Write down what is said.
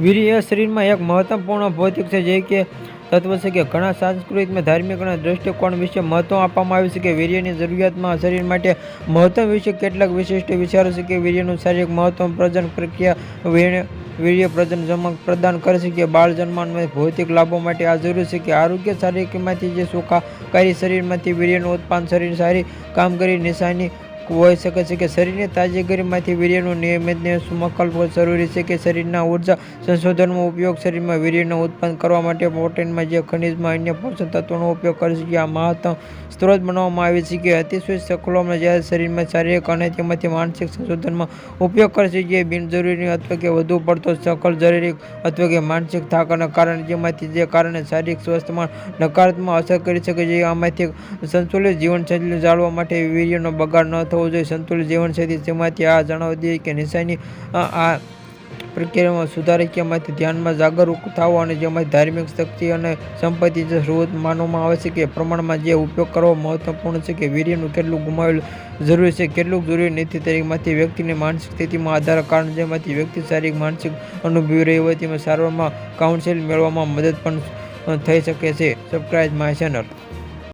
વીર્ય શરીરમાં એક મહત્વપૂર્ણ ભૌતિક છે, જે કે તત્વ છે કે ઘણા સાંસ્કૃતિક ધાર્મિક અને દ્રષ્ટિકોણ વિશે મહત્વ આપવામાં આવ્યું છે કે વીર્યની જરૂરિયાતમાં શરીર માટે મહત્વ વિશે કેટલાક વિશિષ્ટ વિચારો છે કે વીર્યનું શારીરિક મહત્વ પ્રજન પ્રક્રિયા વીર્ય વીર્ય પ્રજન જમક પ્રદાન કરે છે કે બાળ જન્માનમાં ભૌતિક લાભો માટે આ જરૂરી છે કે આરોગ્ય શારીરિકમાંથી જે સુખાકારી શરીરમાંથી વીર્યનું ઉત્પાદન શરીર સારી કામગીરી નિશાની હોઈ શકે છે કે શરીરની તાજેગીરીમાંથી વીર્યનું નિયમિત સુમકલ્પ જરૂરી છે કે શરીરના ઊર્જા સંશોધનનો ઉપયોગ શરીરમાં વીર્યનું ઉત્પન્ન કરવા માટે પ્રોટીનમાં જે ખનિજમાં અન્ય પોષક તત્વોનો ઉપયોગ કરે છે આ મહત્તમ સ્ત્રોત બનાવવામાં આવે છે કે અતિશય સકલોમાં જ્યારે શરીરમાં શારીરિક અને તેમાંથી માનસિક સંશોધનમાં ઉપયોગ કરે છે, જે બિનજરૂરી અથવા કે વધુ પડતો સકલ જરૂરી અથવા કે માનસિક થાકના કારણે, જેમાંથી જે કારણે શારીરિક સ્વાસ્થ્યમાં નકારાત્મક અસર કરી શકે છે આમાંથી સંતુલિત જીવનશૈલી જાળવવા માટે વીર્યનો બગાડ ન થવો જોઈએ. સંતુલિત જીવનશૈલી જેમાંથી આ જણાવી દઈએ કે નિશાની આ પ્રક્રિયામાં પ્રક્રિયામાં સુધારકમાંથી ધ્યાનમાં જાગરૂક થવો અને જેમાંથી ધાર્મિક શક્તિ અને સંપત્તિ જે સ્રોત માનવામાં આવે છે કે પ્રમાણમાં જે ઉપયોગ કરવો મહત્વપૂર્ણ છે કે વીર્યનું કેટલું ગુમાવેલું જરૂરી છે. કેટલું જરૂરી નથી તરીકેમાંથી વ્યક્તિની માનસિક સ્થિતિમાં આધાર કારણ જેમાંથી વ્યક્તિ શારીરિક, માનસિક અનુભવી રહી હોય તેમાં સારવારમાં કાઉન્સેલ મેળવવામાં મદદ પણ થઈ શકે છે. Subscribe my channel